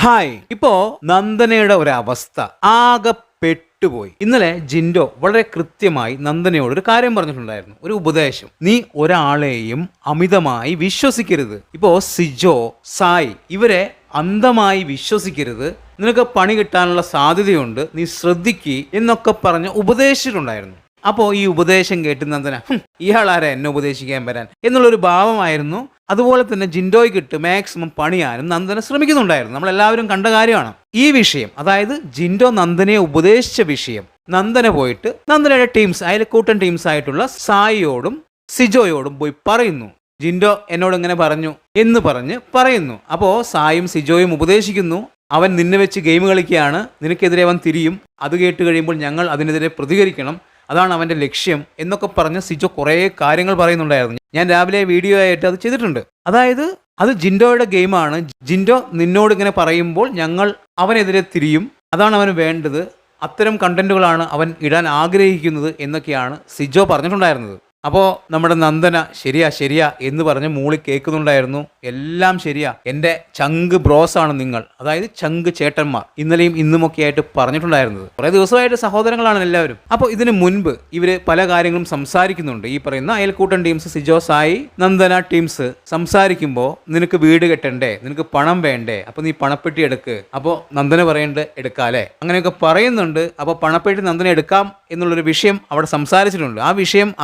Hi ഇപ്പോ നന്ദനയുടെ ഒരു അവസ്ഥ ആകെ പെട്ടുപോയി. ഇന്നലെ ജിൻഡോ വളരെ കൃത്യമായി നന്ദനയോട് ഒരു കാര്യം പറഞ്ഞിട്ടുണ്ടായിരുന്നു. ഒരു ഉപദേശം. നീ ഒരാളെയും അമിതമായി വിശ്വസിക്കരുത്. ഇപ്പോ സിജോ സായ് ഇവരെ അന്ധമായി വിശ്വസിക്കരുത്. നിനക്ക് പണി കിട്ടാനുള്ള സാധ്യതയുണ്ട്. നീ ശ്രദ്ധിക്ക് എന്നൊക്കെ പറഞ്ഞ് ഉപദേശിച്ചിട്ടുണ്ടായിരുന്നു. അപ്പോൾ ഈ ഉപദേശം കേട്ട് നന്ദന ഇയാളാരാ എന്നെ ഉപദേശിക്കാൻ വരാൻ? എന്നുള്ളൊരു ഭാവമായിരുന്നു. അതുപോലെ തന്നെ ജിൻഡോയ്ക്കിട്ട് മാക്സിമം പണിയാനും നന്ദന ശ്രമിക്കുന്നുണ്ടായിരുന്നു. നമ്മളെല്ലാവരും കണ്ട കാര്യമാണ്. ഈ വിഷയം അതായത് ജിൻഡോ നന്ദനെ ഉപദേശിച്ച വിഷയം നന്ദന പോയിട്ട് നന്ദനയുടെ ടീംസ് അയൽക്കൂട്ടൻ ടീംസ് ആയിട്ടുള്ള സായിയോടും സിജോയോടും പോയി പറയുന്നു. ജിൻഡോ എന്നോട് ഇങ്ങനെ പറഞ്ഞു എന്ന് പറഞ്ഞ് പറയുന്നു. അപ്പോൾ സായും സിജോയും ഉപദേശിക്കുന്നു. അവൻ നിന്നെ വെച്ച് ഗെയിം കളിക്കുകയാണ്. നിനക്കെതിരെ അവൻ തിരിയും. അത് കേട്ട് കഴിയുമ്പോൾ ഞങ്ങൾ അതിനെതിരെ പ്രതികരിക്കണം. അതാണ് അവന്റെ ലക്ഷ്യം എന്നൊക്കെ പറഞ്ഞ് സിജോ കുറേ കാര്യങ്ങൾ പറയുന്നുണ്ടായിരുന്നു. ഞാൻ രാവിലെ വീഡിയോ ആയിട്ട് അത് ചെയ്തിട്ടുണ്ട്. അതായത് അത് ജിൻഡോയുടെ ഗെയിമാണ് ജിൻഡോ നിന്നോട് ഇങ്ങനെ പറയുമ്പോൾ ഞങ്ങൾ അവനെതിരെ തിരിയും. അതാണ് അവന് വേണ്ടത്. അത്തരം കണ്ടന്റുകളാണ് അവൻ ഇടാൻ ആഗ്രഹിക്കുന്നത് എന്നൊക്കെയാണ് സിജോ പറഞ്ഞിട്ടുണ്ടായിരുന്നത്. അപ്പോൾ നമ്മുടെ നന്ദന ശരിയാ ശരിയാ എന്ന് പറഞ്ഞ് മൂളി കേൾക്കുന്നുണ്ടായിരുന്നു. എല്ലാം ശരിയാ. എന്റെ ചങ്ക് ബ്രോസ് ആണ് നിങ്ങൾ. അതായത് ചങ്ക് ചേട്ടന്മാർ. ഇന്നലെയും ഇന്നുമൊക്കെ ആയിട്ട് പറഞ്ഞിട്ടുണ്ടായിരുന്നത്. കുറേ ദിവസമായിട്ട് സഹോദരങ്ങളാണ് എല്ലാവരും. അപ്പോൾ ഇതിന് മുൻപ് ഇവർ പല കാര്യങ്ങളും സംസാരിക്കുന്നുണ്ട്. ഈ പറയുന്ന അയൽക്കൂട്ടൻ ടീംസ് സിജോ സായി നന്ദന ടീംസ് സംസാരിക്കുമ്പോൾ നിനക്ക് വീട് കെട്ടണ്ടേ? നിനക്ക് പണം വേണ്ടേ? അപ്പോൾ നീ പണപ്പെട്ടി എടുക്ക്. അപ്പോൾ നന്ദന പറയേണ്ടത് എടുക്കാല്ലേ? അങ്ങനെയൊക്കെ പറയുന്നുണ്ട്. അപ്പോൾ പണപ്പെട്ടി നന്ദന എടുക്കാം എന്നുള്ളൊരു വിഷയം അവിടെ സംസാരിച്ചിട്ടുണ്ട്. ആ വിഷയം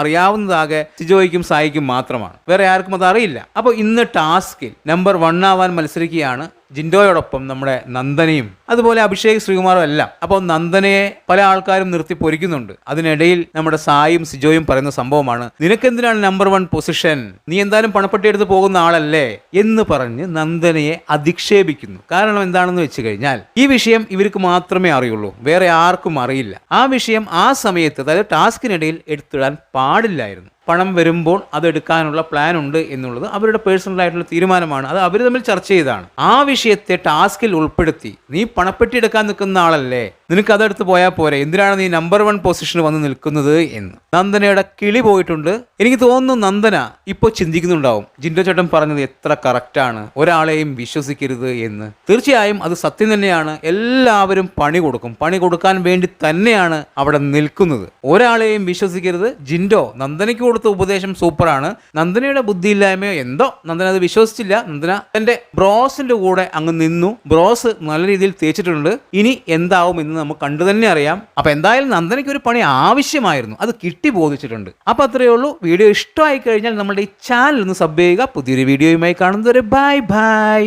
അറിയാവുന്നതാകെ സിജോയ്ക്കും സായിക്കും മാത്രമാണ്. വേറെ ആർക്കും അത് അറിയില്ല അപ്പോൾ ഇന്ന് ടാസ്കിൽ നമ്പർ വൺ ആവാൻ മത്സരിക്കുകയാണ് ജിൻഡോയോടൊപ്പം നമ്മുടെ നന്ദനയും അതുപോലെ അഭിഷേക് ശ്രീകുമാറും എല്ലാം. അപ്പോൾ നന്ദനയെ പല ആൾക്കാരും നിർത്തി പൊരിക്കുന്നുണ്ട്. അതിനിടയിൽ നമ്മുടെ സായും സിജോയും പറയുന്ന സംഭവമാണ് നിനക്കെന്തിനാണ് നമ്പർ വൺ പൊസിഷൻ നീ എന്തായാലും പണപ്പെട്ടി എടുത്ത് പോകുന്ന ആളല്ലേ? എന്ന് പറഞ്ഞ് നന്ദനയെ അധിക്ഷേപിക്കുന്നു. കാരണം എന്താണെന്ന് വെച്ച് കഴിഞ്ഞാൽ ഈ വിഷയം ഇവർക്ക് മാത്രമേ അറിയുള്ളൂ. വേറെ ആർക്കും അറിയില്ല. ആ വിഷയം ആ സമയത്ത് അതായത് ടാസ്കിനിടയിൽ എടുത്തിടാൻ പാടില്ലായിരുന്നു. പണം വരുമ്പോൾ അത് എടുക്കാനുള്ള പ്ലാൻ ഉണ്ട് എന്നുള്ളത് അവരുടെ പേഴ്സണൽ ആയിട്ടുള്ള തീരുമാനമാണ്. അത് അവർ തമ്മിൽ ചർച്ച ചെയ്താണ്. ആ വിഷയത്തെ ടാസ്കിൽ ഉൾപ്പെടുത്തി നീ പണപ്പെട്ടി എടുക്കാൻ നിൽക്കുന്ന ആളല്ലേ? നിനക്ക് അതെടുത്ത് പോയാൽ പോരെ. എന്തിനാണ് നീ നമ്പർ വൺ പൊസിഷനിൽ വന്ന് നിൽക്കുന്നത്? എന്ന്. നന്ദനയുടെ കിളി പോയിട്ടുണ്ട്. എനിക്ക് തോന്നുന്നു നന്ദന ഇപ്പോൾ ചിന്തിക്കുന്നുണ്ടാവും. ജിൻഡോ ചേട്ടൻ പറഞ്ഞത് എത്ര കറക്റ്റാണ് ഒരാളെയും വിശ്വസിക്കരുത് എന്ന്. തീർച്ചയായും അത് സത്യം തന്നെയാണ്. എല്ലാവരും പണി കൊടുക്കും. പണി കൊടുക്കാൻ വേണ്ടി തന്നെയാണ് അവിടെ നിൽക്കുന്നത്. ഒരാളെയും വിശ്വസിക്കരുത്. ജിൻഡോ നന്ദനയ്ക്ക് കൊടുത്ത ഉപദേശം സൂപ്പറാണ്. നന്ദനയുടെ ബുദ്ധിയില്ലായ്മയോ എന്തോ നന്ദന അത് വിശ്വസിച്ചില്ല. നന്ദന തന്റെ ബ്രോസിന്റെ കൂടെ അങ്ങ് നിന്നു. ബ്രോസ് നല്ല രീതിയിൽ തേച്ചിട്ടുണ്ട്. ഇനി എന്താവും എന്ന് നമുക്ക് കണ്ടു തന്നെ അറിയാം. അപ്പൊ എന്തായാലും നന്ദനയ്ക്ക് ഒരു പണി ആവശ്യമായിരുന്നു. അത് കിട്ടി ബോധിച്ചിട്ടുണ്ട്. അപ്പൊ അത്രയേ ഉള്ളൂ. വീഡിയോ ഇഷ്ടമായി കഴിഞ്ഞാൽ നമ്മുടെ ഈ ചാനൽ ഒന്ന് സബ് ചെയ്യുക. പുതിയൊരു വീഡിയോയുമായി കാണുന്നവരെ ബൈ ബൈ.